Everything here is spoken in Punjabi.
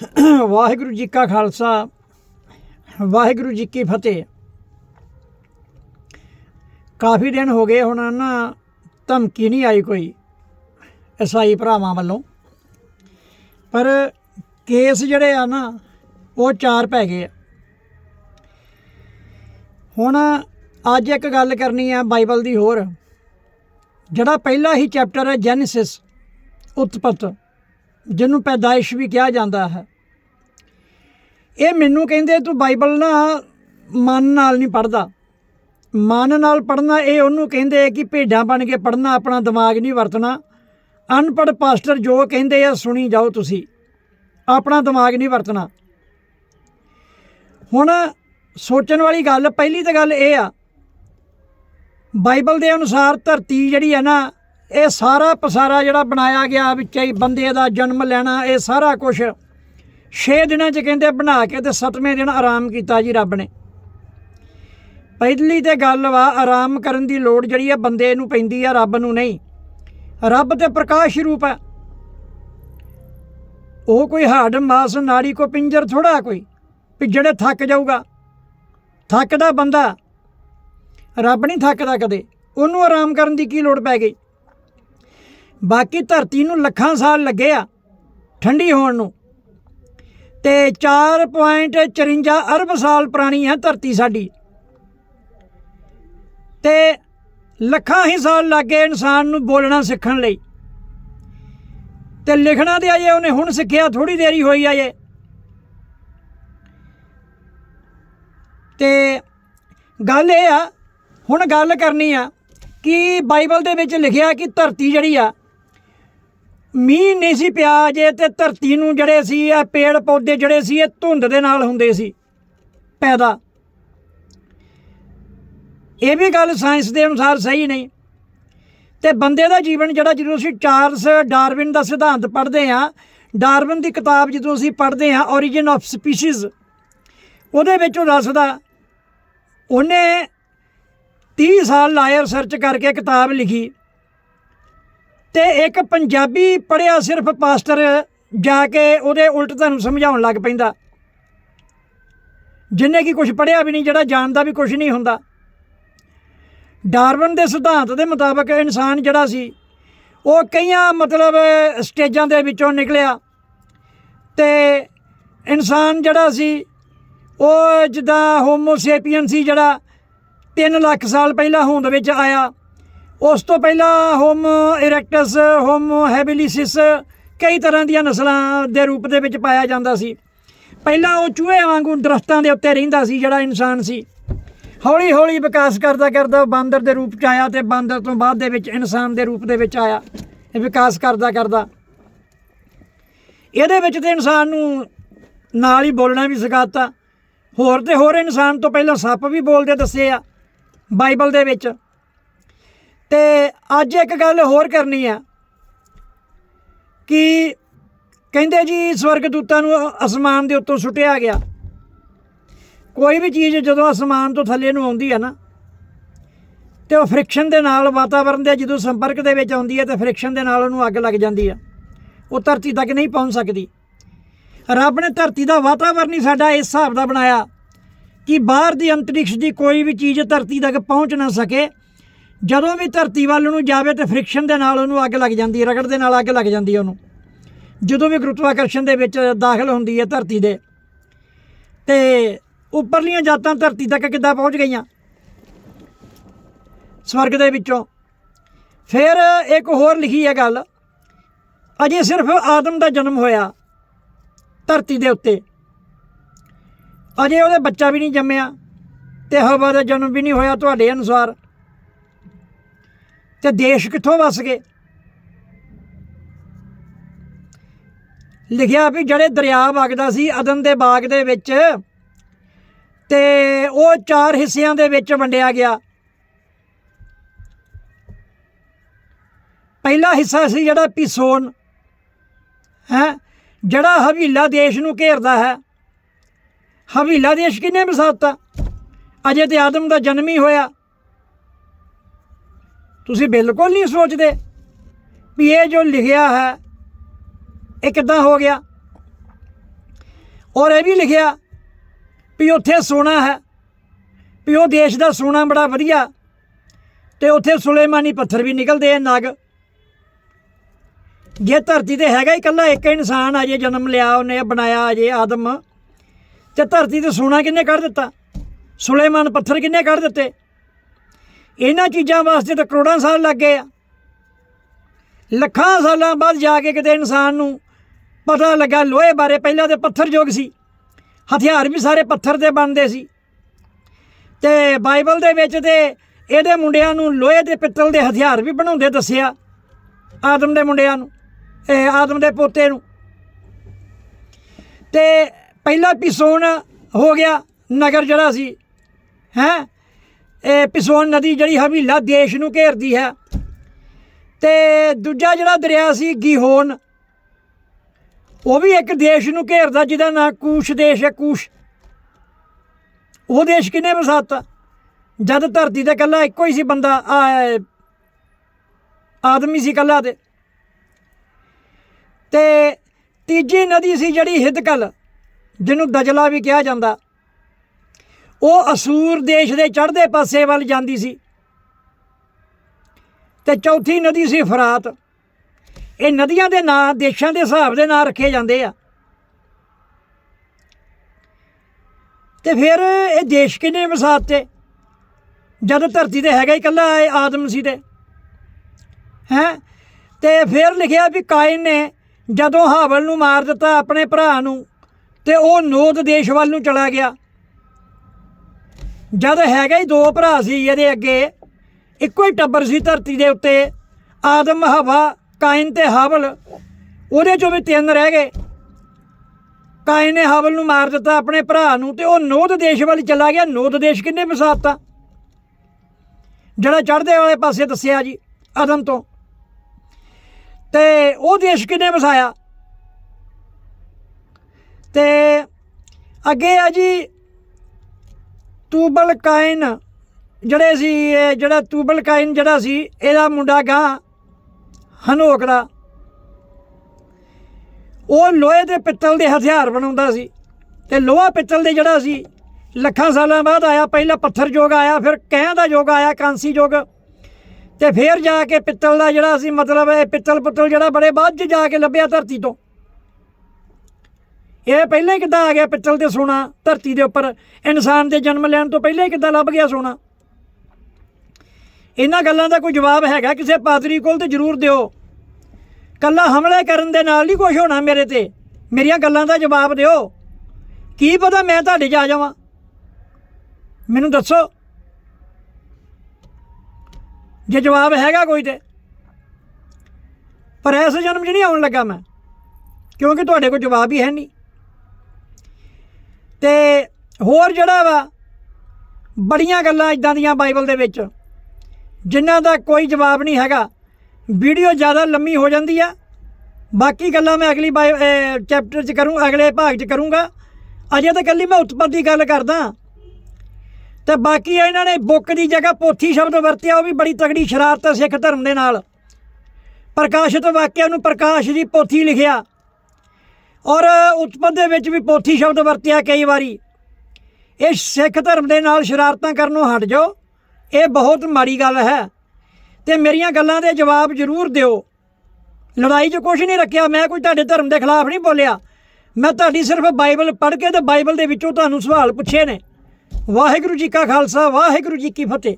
ਵਾਹਿਗੁਰੂ ਜੀ ਕਾ ਖਾਲਸਾ, ਵਾਹਿਗੁਰੂ ਜੀ ਕੀ ਫਤਿਹ। ਕਾਫੀ ਦਿਨ ਹੋ ਗਏ ਹੁਣ ਨਾ ਧਮਕੀ ਨਹੀਂ ਆਈ ਕੋਈ ਈਸਾਈ ਭਰਾਵਾਂ ਵੱਲੋਂ। ਪਰ ਕੇਸ ਜਿਹੜੇ ਆ ਨਾ, ਉਹ ਚਾਰ ਪੈ ਗਏ ਆ। ਹੁਣ ਅੱਜ ਇੱਕ ਗੱਲ ਕਰਨੀ ਆ ਬਾਈਬਲ ਦੀ ਹੋਰ, ਜਿਹੜਾ ਪਹਿਲਾ ਹੀ ਚੈਪਟਰ ਹੈ ਜੈਨੇਸਿਸ ਉਤਪਤ, ਜਿਹਨੂੰ ਪੈਦਾਇਸ਼ ਵੀ ਕਿਹਾ ਜਾਂਦਾ ਹੈ। ਇਹ ਮੈਨੂੰ ਕਹਿੰਦੇ ਤੂੰ ਬਾਈਬਲ ਨਾ ਮਨ ਨਾਲ ਨਹੀਂ ਪੜਦਾ ਮਨ ਨਾਲ ਪੜਨਾ ਇਹ ਉਹਨੂੰ ਕਹਿੰਦੇ ਕਿ ਭੇਡਾਂ ਬਣ ਕੇ ਪੜਨਾ ਆਪਣਾ ਦਿਮਾਗ ਨਹੀਂ ਵਰਤਣਾ। ਅਨਪੜ ਪਾਸਟਰ ਜੋ ਕਹਿੰਦੇ ਆ, ਸੁਣੀ ਜਾਓ ਤੁਸੀਂ। ਆਪਣਾ ਦਿਮਾਗ ਨਹੀਂ ਵਰਤਣਾ। ਹੁਣ ਸੋਚਣ ਵਾਲੀ ਗੱਲ, ਪਹਿਲੀ ਤਾਂ ਗੱਲ ਇਹ ਆ, ਬਾਈਬਲ ਦੇ ਅਨੁਸਾਰ ਧਰਤੀ ਜਿਹੜੀ ਹੈ ਨਾ, ਇਹ ਸਾਰਾ ਪਸਾਰਾ ਜਿਹੜਾ ਬਣਾਇਆ ਗਿਆ, ਵਿੱਚ ਹੀ ਬੰਦੇ ਦਾ ਜਨਮ ਲੈਣਾ, ਇਹ ਸਾਰਾ ਕੁਝ 6 ਦਿਨਾਂ 'ਚ ਕਹਿੰਦੇ ਬਣਾ ਕੇ ਤੇ 7ਵੇਂ ਦਿਨ ਆਰਾਮ ਕੀਤਾ ਜੀ ਰੱਬ ਨੇ। ਪਹਿਲੀ ਤੇ ਗੱਲ ਵਾ, ਆਰਾਮ ਕਰਨ ਦੀ ਲੋੜ ਜਿਹੜੀ ਆ ਬੰਦੇ ਨੂੰ ਪੈਂਦੀ ਆ, ਰੱਬ ਨੂੰ ਨਹੀਂ। ਰੱਬ ਤੇ ਪ੍ਰਕਾਸ਼ ਰੂਪ ਹੈ ਉਹ ਕੋਈ ਹੱਡ ਮਾਸ, ਨਾੜੀ ਕੋ ਪਿੰਜਰ ਥੋੜਾ ਕੋਈ, ਵੀ ਜਿਹੜੇ ਥੱਕ ਜਾਊਗਾ। ਥੱਕਦਾ ਬੰਦਾ, ਰੱਬ ਨਹੀਂ ਥੱਕਦਾ ਕਦੇ। ਉਹਨੂੰ ਆਰਾਮ ਕਰਨ ਦੀ ਕੀ ਲੋੜ ਪੈ ਗਈ? ਬਾਕੀ ਧਰਤੀ ਨੂੰ ਲੱਖਾਂ ਸਾਲ ਲੱਗੇ ਆ ਠੰਡੀ ਹੋਣ ਨੂੰ। ਤੇ 4.54 ਅਰਬ ਸਾਲ ਪੁਰਾਣੀ ਹੈ ਧਰਤੀ ਸਾਡੀ। ਤੇ ਲੱਖਾਂ ਹੀ ਸਾਲ ਲੱਗੇ ਇਨਸਾਨ ਨੂੰ ਬੋਲਣਾ ਸਿੱਖਣ ਲਈ। ਤੇ ਲਿਖਣਾ ਤੇ ਅਜੇ ਉਹਨੇ ਹੁਣ ਸਿੱਖਿਆ ਥੋੜੀ ਦੇਰੀ ਹੋਈ ਆ ਜੇ ਤੇ ਗੱਲ ਇਹ ਆ, ਹੁਣ ਗੱਲ ਕਰਨੀ ਆ ਕਿ ਬਾਈਬਲ ਦੇ ਵਿੱਚ ਲਿਖਿਆ ਕਿ ਧਰਤੀ ਜਿਹੜੀ ਆ ਮੀਂਹ ਨਹੀਂ ਸੀ ਪਿਆ ਜੇ ਤੇ ਧਰਤੀ ਨੂੰ ਜਿਹੜੇ ਸੀ, ਇਹ ਪੇੜ ਪੌਦੇ ਜਿਹੜੇ ਸੀ, ਇਹ ਧੁੰਦ ਦੇ ਨਾਲ ਹੁੰਦੇ ਸੀ, ਪੈਦਾ। ਇਹ ਵੀ ਗੱਲ ਸਾਇੰਸ ਦੇ ਅਨੁਸਾਰ ਸਹੀ ਨਹੀਂ। ਤੇ ਬੰਦੇ ਦਾ ਜੀਵਨ ਜਿਹੜਾ ਜਦੋਂ ਅਸੀਂ ਚਾਰਲਸ ਡਾਰਵਿਨ ਦਾ ਸਿਧਾਂਤ ਪੜ੍ਹਦੇ ਆ ਡਾਰਵਿਨ ਦੀ ਕਿਤਾਬ ਜਦੋਂ ਅਸੀਂ ਪੜ੍ਹਦੇ ਆ origin ਆਫ ਸਪੀਸੀਜ਼ ਉਹਦੇ ਵਿੱਚ ਉਹ ਦੱਸਦਾ, ਉਹਨੇ 30 ਸਾਲ ਲਾਇਆ ਰਿਸਰਚ ਕਰਕੇ ਕਿਤਾਬ ਲਿਖੀ। ਤੇ ਇੱਕ ਪੰਜਾਬੀ ਪੜਿਆ ਸਿਰਫ ਪਾਸਟਰ ਜਾ ਕੇ ਉਹਦੇ ਉਲਟ ਤੁਹਾਨੂੰ ਸਮਝਾਉਣ ਲੱਗ ਪੈਂਦਾ। ਜਿੰਨੇ ਕੀ ਕੁਝ ਪੜਿਆ ਵੀ ਨਹੀਂ, ਜਿਹੜਾ ਜਾਣਦਾ ਵੀ ਕੁਝ ਨਹੀਂ ਹੁੰਦਾ। ਡਾਰਵਨ ਦੇ ਸਿਧਾਂਤ ਦੇ ਮੁਤਾਬਕ ਇਨਸਾਨ ਜਿਹੜਾ ਸੀ, ਉਹ ਕਈਆਂ ਮਤਲਬ ਸਟੇਜਾਂ ਦੇ ਵਿੱਚੋਂ ਨਿਕਲਿਆ। ਤੇ ਇਨਸਾਨ ਜਿਹੜਾ ਸੀ, ਉਹ ਜਿੱਦਾਂ ਹੋਮੋਸੇਪੀਅਨ ਸੀ ਜਿਹੜਾ 3 ਲੱਖ ਸਾਲ ਪਹਿਲਾਂ ਹੋਂਦ ਵਿੱਚ ਆਇਆ। ਉਸ ਤੋਂ ਪਹਿਲਾਂ ਹੋਮ ਇਰੈਕਟਸ ਹੋਮ ਹੈਬਿਲਿਸਿਸ ਕਈ ਤਰ੍ਹਾਂ ਦੀਆਂ ਨਸਲਾਂ ਦੇ ਰੂਪ ਦੇ ਵਿੱਚ ਪਾਇਆ ਜਾਂਦਾ ਸੀ। ਪਹਿਲਾਂ ਉਹ ਚੂਹੇ ਵਾਂਗੂ ਦਰਖਤਾਂ ਦੇ ਉੱਤੇ ਰਹਿੰਦਾ ਸੀ ਜਿਹੜਾ ਇਨਸਾਨ ਸੀ। ਹੌਲੀ ਹੌਲੀ ਵਿਕਾਸ ਕਰਦਾ ਕਰਦਾ ਬਾਂਦਰ ਦੇ ਰੂਪ ਚ ਆਇਆ ਤੇ ਬਾਂਦਰ ਤੋਂ ਬਾਅਦ ਦੇ ਵਿੱਚ ਇਨਸਾਨ ਦੇ ਰੂਪ ਦੇ ਵਿੱਚ ਆਇਆ। ਇਹ ਵਿਕਾਸ ਕਰਦਾ ਕਰਦਾ। ਇਹਦੇ ਵਿੱਚ ਤੇ ਇਨਸਾਨ ਨੂੰ ਨਾਲ ਹੀ ਬੋਲਣਾ ਵੀ ਸਿਖਾਤਾ। ਹੋਰ ਤੇ ਹੋਰ ਇਨਸਾਨ ਤੋਂ ਪਹਿਲਾਂ ਸੱਪ ਵੀ ਬੋਲਦੇ ਦੱਸੇ ਆ। ਬਾਈਬਲ ਦੇ ਵਿੱਚ ਤੇ ਅੱਜ ਇੱਕ ਗੱਲ ਹੋਰ ਕਰਨੀ ਆ ਕਿ ਕਹਿੰਦੇ ਜੀ ਸਵਰਗਦੂਤਾਂ ਨੂੰ ਅਸਮਾਨ ਦੇ ਉੱਤੋਂ ਸੁੱਟਿਆ ਗਿਆ। ਕੋਈ ਵੀ ਚੀਜ਼ ਜਦੋਂ ਅਸਮਾਨ ਤੋਂ ਥੱਲੇ ਨੂੰ ਆਉਂਦੀ ਹੈ ਨਾ, ਤੇ ਉਹ ਫ੍ਰਿਕਸ਼ਨ ਦੇ ਨਾਲ ਵਾਤਾਵਰਣ ਦੇ ਜਦੋਂ ਸੰਪਰਕ ਦੇ ਵਿੱਚ ਆਉਂਦੀ ਹੈ ਤੇ ਫ੍ਰਿਕਸ਼ਨ ਦੇ ਨਾਲ ਉਹਨੂੰ ਅੱਗ ਲੱਗ ਜਾਂਦੀ ਆ। ਉਹ ਧਰਤੀ ਤੱਕ ਨਹੀਂ ਪਹੁੰਚ ਸਕਦੀ। ਰੱਬ ਨੇ ਧਰਤੀ ਦਾ ਵਾਤਾਵਰਣ ਹੀ ਸਾਡਾ ਇਸ ਹਿਸਾਬ ਦਾ ਬਣਾਇਆ ਕਿ ਬਾਹਰ ਦੀ ਅੰਤਰਿਕਸ਼ ਦੀ ਕੋਈ ਵੀ ਚੀਜ਼ ਧਰਤੀ ਤੱਕ ਪਹੁੰਚ ਨਾ ਸਕੇ ਜਦੋਂ ਵੀ ਧਰਤੀ ਵੱਲ ਨੂੰ ਜਾਵੇ ਤੇ ਫ੍ਰਿਕਸ਼ਨ ਦੇ ਨਾਲ ਉਹਨੂੰ ਅੱਗ ਲੱਗ ਜਾਂਦੀ ਹੈ, ਰਗੜ ਦੇ ਨਾਲ ਅੱਗ ਲੱਗ ਜਾਂਦੀ ਹੈ ਉਹਨੂੰ। ਜਦੋਂ ਵੀ ਗੁਰੂਤਵਾਕਰਸ਼ਣ ਦੇ ਵਿੱਚ ਦਾਖਲ ਹੁੰਦੀ ਹੈ ਧਰਤੀ ਦੇ, ਤੇ ਉੱਪਰਲੀਆਂ ਜਾਤਾਂ ਧਰਤੀ ਤੱਕ ਕਿੱਦਾਂ ਪਹੁੰਚ ਗਈਆਂ? ਸਵਰਗ ਦੇ ਵਿੱਚੋਂ। ਫਿਰ ਇੱਕ ਹੋਰ ਲਿਖੀ ਹੈ ਗੱਲ, ਅਜੇ ਸਿਰਫ ਆਦਮ ਦਾ ਜਨਮ ਹੋਇਆ ਧਰਤੀ ਦੇ ਉੱਤੇ। ਅਜੇ ਉਹਦੇ ਬੱਚਾ ਵੀ ਨਹੀਂ ਜੰਮਿਆ ਤੇ ਹਵਾ ਦਾ ਜਨਮ ਵੀ ਨਹੀਂ ਹੋਇਆ ਤੁਹਾਡੇ ਅਨੁਸਾਰ। ਤੇ ਦੇਸ਼ ਕਿੱਥੋਂ ਵਸ ਗਏ? ਲਿਖਿਆ ਵੀ ਜਿਹੜੇ ਦਰਿਆ ਵਗਦਾ ਸੀ, ਅਦਨ ਦੇ ਬਾਗ ਦੇ ਵਿੱਚ, ਤੇ ਉਹ ਚਾਰ ਹਿੱਸਿਆਂ ਦੇ ਵਿੱਚ ਵੰਡਿਆ ਗਿਆ। ਪਹਿਲਾ ਹਿੱਸਾ ਸੀ ਜਿਹੜਾ ਪਿਸੋਨ, ਹੈ, ਜਿਹੜਾ ਹਵੀਲਾ ਦੇਸ਼ ਨੂੰ ਘੇਰਦਾ ਹੈ। ਹਵੀਲਾ ਦੇਸ਼ ਕਿਹਨੇ ਵਸਾਤਾ ਅਜੇ ਤੇ ਆਦਮ ਦਾ ਜਨਮ ਹੀ ਹੋਇਆ। ਤੁਸੀਂ ਬਿਲਕੁਲ ਨਹੀਂ ਸੋਚਦੇ ਵੀ ਇਹ ਜੋ ਲਿਖਿਆ ਹੈ, ਇਹ ਕਿੱਦਾਂ ਹੋ ਗਿਆ? ਔਰ ਇਹ ਵੀ ਲਿਖਿਆ ਵੀ ਉੱਥੇ ਸੋਨਾ ਹੈ, ਵੀ ਉਹ ਦੇਸ਼ ਦਾ ਸੋਨਾ ਬੜਾ ਵਧੀਆ, ਤੇ ਉੱਥੇ ਸੁਲੇਮਾਨੀ ਪੱਥਰ ਵੀ ਨਿਕਲਦੇ ਆ ਨਗ। ਜੇ ਧਰਤੀ ਤੇ ਹੈਗਾ ਹੀ ਇਕੱਲਾ ਇੱਕ ਇਨਸਾਨ ਅਜੇ ਜਨਮ ਲਿਆ, ਉਹਨੇ ਬਣਾਇਆ ਅਜੇ ਆਦਮ, ਤੇ ਧਰਤੀ ਤੇ ਸੋਨਾ ਕਿੰਨੇ ਕੱਢ ਦਿੱਤਾ? ਸੁਲੇਮਾਨ ਪੱਥਰ ਕਿੰਨੇ ਕੱਢ ਦਿੱਤੇ? ਇਹਨਾਂ ਚੀਜ਼ਾਂ ਵਾਸਤੇ ਤਾਂ ਕਰੋੜਾਂ ਸਾਲ ਲੱਗ ਗਏ ਆ। ਲੱਖਾਂ ਸਾਲਾਂ ਬਾਅਦ ਜਾ ਕੇ ਕਿਤੇ ਇਨਸਾਨ ਨੂੰ ਪਤਾ ਲੱਗਾ, ਲੋਹੇ ਬਾਰੇ ਪਹਿਲਾਂ ਤੇ ਪੱਥਰ ਯੁੱਗ ਸੀ। ਹਥਿਆਰ ਵੀ ਸਾਰੇ ਪੱਥਰ ਦੇ ਬਣਦੇ ਸੀ। ਤੇ ਬਾਈਬਲ ਦੇ ਵਿੱਚ ਤੇ ਇਹਦੇ ਮੁੰਡਿਆਂ ਨੂੰ ਲੋਹੇ ਦੇ ਪਿੱਤਲ ਦੇ ਹਥਿਆਰ ਵੀ ਬਣਾਉਂਦੇ ਦੱਸਿਆ, ਆਦਮ ਦੇ ਮੁੰਡਿਆਂ ਨੂੰ, ਇਹ ਆਦਮ ਦੇ ਪੋਤੇ ਨੂੰ। ਤੇ ਪਹਿਲਾ ਪਿਸੋਨ ਹੋ ਗਿਆ ਨਗਰ ਜਿਹੜਾ ਸੀ, ਹੈ? ਇਹ ਪਿਸੋਨ ਨਦੀ ਜਿਹੜੀ ਹਵੀਲਾ ਦੇਸ਼ ਨੂੰ ਘੇਰਦੀ ਹੈ। ਤੇ ਦੂਜਾ ਜਿਹੜਾ ਦਰਿਆ ਸੀ ਗੀਹੋਨ, ਉਹ ਵੀ ਇੱਕ ਦੇਸ਼ ਨੂੰ ਘੇਰਦਾ, ਜਿਹਦਾ ਨਾਂ ਕੂਸ਼ ਦੇਸ਼ ਹੈ, ਕੂਸ਼। ਉਹ ਦੇਸ਼ ਕਿਨੇ ਵਸਾਤਾ? ਜਦ ਧਰਤੀ ਤੇ ਕੱਲਾ ਇੱਕੋ ਹੀ ਸੀ ਬੰਦਾ ਆਦਮੀ ਸੀ ਕੱਲਾ ਤੇ। ਤੇ ਤੀਜੀ ਨਦੀ ਸੀ ਜਿਹੜੀ ਹਿਦਕਲ, ਜਿਹਨੂੰ ਦਜਲਾ ਵੀ ਕਿਹਾ ਜਾਂਦਾ। ਉਹ ਅਸੂਰ ਦੇਸ਼ ਦੇ ਚੜ੍ਹਦੇ ਪਾਸੇ ਵੱਲ ਜਾਂਦੀ ਸੀ। ਤੇ ਚੌਥੀ ਨਦੀ ਸੀ ਫਰਾਤ। ਇਹ ਨਦੀਆਂ ਦੇ ਨਾਂ, ਦੇਸ਼ਾਂ ਦੇ ਹਿਸਾਬ ਦੇ ਨਾਂ ਰੱਖੇ ਜਾਂਦੇ ਆ। ਤੇ ਫਿਰ ਇਹ ਦੇਸ਼ ਕਿਨੇ ਵਸਾਤੇ ਜਦ ਧਰਤੀ ਤੇ ਹੈਗਾ ਹੀ ਇਕੱਲਾ ਇਹ ਆਦਮ ਸੀ ਤੇ। ਹੈ? ਤੇ ਫਿਰ ਲਿਖਿਆ ਵੀ ਕਾਇਨ ਨੇ ਜਦੋਂ ਹਾਵਲ ਨੂੰ ਮਾਰ ਦਿੱਤਾ ਆਪਣੇ ਭਰਾ ਨੂੰ, ਤੇ ਉਹ ਨੋਦ ਦੇਸ਼ ਵੱਲ ਨੂੰ ਚਲਾ ਗਿਆ। ਜਦ ਹੈਗਾ ਹੀ ਦੋ ਭਰਾ ਸੀ ਇਹਦੇ ਅੱਗੇ, ਇੱਕੋ ਹੀ ਟੱਬਰ ਸੀ ਧਰਤੀ ਦੇ ਉੱਤੇ, ਆਦਮ, ਹਵਾ, ਕਾਇਨ ਤੇ ਹਾਵਲ, ਉਹਦੇ ਚੋਂ ਵੀ ਤਿੰਨ ਰਹਿ ਗਏ। ਕਾਇਨ ਨੇ ਹਾਵਲ ਨੂੰ ਮਾਰ ਦਿੱਤਾ ਆਪਣੇ ਭਰਾ ਨੂੰ ਤੇ ਉਹ ਨੋਦ ਦੇਸ਼ ਵੱਲ ਚਲਾ ਗਿਆ। ਨੋਦ ਦੇਸ਼ ਕਿੰਨੇ ਵਸਾਤਾ ਜਿਹੜਾ ਚੜ੍ਹਦੇ ਵਾਲੇ ਪਾਸੇ ਦੱਸਿਆ ਜੀ ਆਦਮ ਤੋਂ। ਤੇ ਉਹ ਦੇਸ਼ ਕਿੰਨੇ ਵਸਾਇਆ ਤੇ ਅੱਗੇ ਆ ਜੀ ਤੂਬਲ ਕਾਇਨ, ਜਿਹੜੇ ਸੀ ਇਹ ਜਿਹੜਾ ਤੂਬਲ ਕਾਇਨ ਜਿਹੜਾ ਸੀ, ਇਹਦਾ ਮੁੰਡਾ ਗਾਂ ਹਨੋਕ ਦਾ ਉਹ ਲੋਹੇ ਦੇ ਪਿੱਤਲ ਦੇ ਹਥਿਆਰ ਬਣਾਉਂਦਾ ਸੀ ਤੇ ਲੋਹਾ ਪਿੱਤਲ ਦੇ ਜਿਹੜਾ ਸੀ, ਲੱਖਾਂ ਸਾਲਾਂ ਬਾਅਦ ਆਇਆ, ਪਹਿਲਾਂ ਪੱਥਰ ਯੁੱਗ ਆਇਆ, ਫਿਰ ਕਹਿਣ ਦਾ ਯੁੱਗ ਆਇਆ, ਕਾਂਸੀ ਯੁੱਗ ਤੇ ਫਿਰ ਜਾ ਕੇ ਪਿੱਤਲ ਦਾ ਜਿਹੜਾ ਸੀ ਮਤਲਬ ਇਹ ਪਿੱਤਲ ਪੁੱਤਲ ਜਿਹੜਾ ਬੜੇ ਬਾਅਦ 'ਚ ਜਾ ਕੇ ਲੱਭਿਆ ਧਰਤੀ ਤੋਂ। ਇਹ ਪਹਿਲਾਂ ਹੀ ਕਿੱਦਾਂ ਆ ਗਿਆ ਪਿੱਤਲ ਤੇ ਸੋਨਾ, ਧਰਤੀ ਦੇ ਉੱਪਰ? ਇਨਸਾਨ ਦੇ ਜਨਮ ਲੈਣ ਤੋਂ ਪਹਿਲਾਂ ਹੀ ਕਿੱਦਾਂ ਲੱਭ ਗਿਆ ਸੋਨਾ? ਇਹਨਾਂ ਗੱਲਾਂ ਦਾ ਕੋਈ ਜਵਾਬ ਹੈਗਾ? ਕਿਸੇ ਪਾਦਰੀ ਕੋਲ ਤੇ ਜ਼ਰੂਰ ਦਿਓ। ਕੱਲਾ ਹਮਲੇ ਕਰਨ ਦੇ ਨਾਲ ਨਹੀਂ ਕੁਝ ਹੋਣਾ ਮੇਰੇ ਤੇ। ਮੇਰੀਆਂ ਗੱਲਾਂ ਦਾ ਜਵਾਬ ਦਿਓ। ਕੀ ਪਤਾ ਮੈਂ ਤੁਹਾਡੇ 'ਚ ਆ ਜਾਵਾਂ? ਮੈਨੂੰ ਦੱਸੋ। ਜੇ ਜਵਾਬ ਹੈਗਾ ਕੋਈ ਤੇ। ਪਰ ਇਸ ਜਨਮ 'ਚ ਨਹੀਂ ਆਉਣ ਲੱਗਾ ਮੈਂ। ਕਿਉਂਕਿ ਤੁਹਾਡੇ ਕੋਲ ਜਵਾਬ ਹੀ ਹੈ ਨਹੀਂ। ਤੇ ਹੋਰ ਜਿਹੜਾ ਵਾ, ਬੜੀਆਂ ਗੱਲਾਂ ਇਦਾਂ ਦੀਆਂ ਬਾਈਬਲ ਦੇ ਵਿੱਚ, ਜਿਨ੍ਹਾਂ ਦਾ ਕੋਈ ਜਵਾਬ ਨਹੀਂ ਹੈਗਾ। ਵੀਡੀਓ ਜ਼ਿਆਦਾ ਲੰਮੀ ਹੋ ਜਾਂਦੀ ਆ। ਬਾਕੀ ਗੱਲਾਂ ਮੈਂ ਅਗਲੀ ਚੈਪਟਰ 'ਚ ਕਰੂੰ, ਅਗਲੇ ਭਾਗ 'ਚ ਕਰੂੰਗਾ। ਅਜੇ ਤਾਂ ਕੱਲੀ ਮੈਂ ਉਤਪਤੀ ਦੀ ਗੱਲ ਕਰਦਾ। ਤੇ ਬਾਕੀ ਇਹਨਾਂ ਨੇ ਬੁੱਕ ਦੀ ਜਗ੍ਹਾ ਪੋਥੀ ਸ਼ਬਦ ਵਰਤਿਆ, ਉਹ ਵੀ ਬੜੀ ਤਗੜੀ ਸ਼ਰਾਰਤ ਹੈ ਸਿੱਖ ਧਰਮ ਦੇ ਨਾਲ। ਪ੍ਰਕਾਸ਼ਿਤ ਵਾਕਿਆ ਨੂੰ ਪ੍ਰਕਾਸ਼ ਦੀ ਪੋਥੀ ਲਿਖਿਆ। ਔਰ ਉਤਪਤ ਦੇ ਵਿੱਚ ਵੀ ਪੋਥੀ ਸ਼ਬਦ ਵਰਤਿਆ ਕਈ ਵਾਰੀ। ਇਹ ਸਿੱਖ ਧਰਮ ਦੇ ਨਾਲ ਸ਼ਰਾਰਤਾਂ ਕਰਨੋਂ ਹਟ ਜਾਓ। ਇਹ ਬਹੁਤ ਮਾੜੀ ਗੱਲ ਹੈ। ਤੇ ਮੇਰੀਆਂ ਗੱਲਾਂ ਦੇ ਜਵਾਬ ਜ਼ਰੂਰ ਦਿਓ। ਲੜਾਈ 'ਚ ਕੁਝ ਨਹੀਂ ਰੱਖਿਆ, ਮੈਂ ਕੋਈ ਤੁਹਾਡੇ ਧਰਮ ਦੇ ਖਿਲਾਫ ਨਹੀਂ ਬੋਲਿਆ। ਮੈਂ ਤੁਹਾਡੀ ਸਿਰਫ ਬਾਈਬਲ ਪੜ੍ਹ ਕੇ ਤੇ ਬਾਈਬਲ ਦੇ ਵਿੱਚੋਂ ਤੁਹਾਨੂੰ ਸਵਾਲ ਪੁੱਛੇ ਨੇ। ਵਾਹਿਗੁਰੂ ਜੀ ਕਾ ਖਾਲਸਾ, ਵਾਹਿਗੁਰੂ ਜੀ ਕੀ ਫਤਿਹ।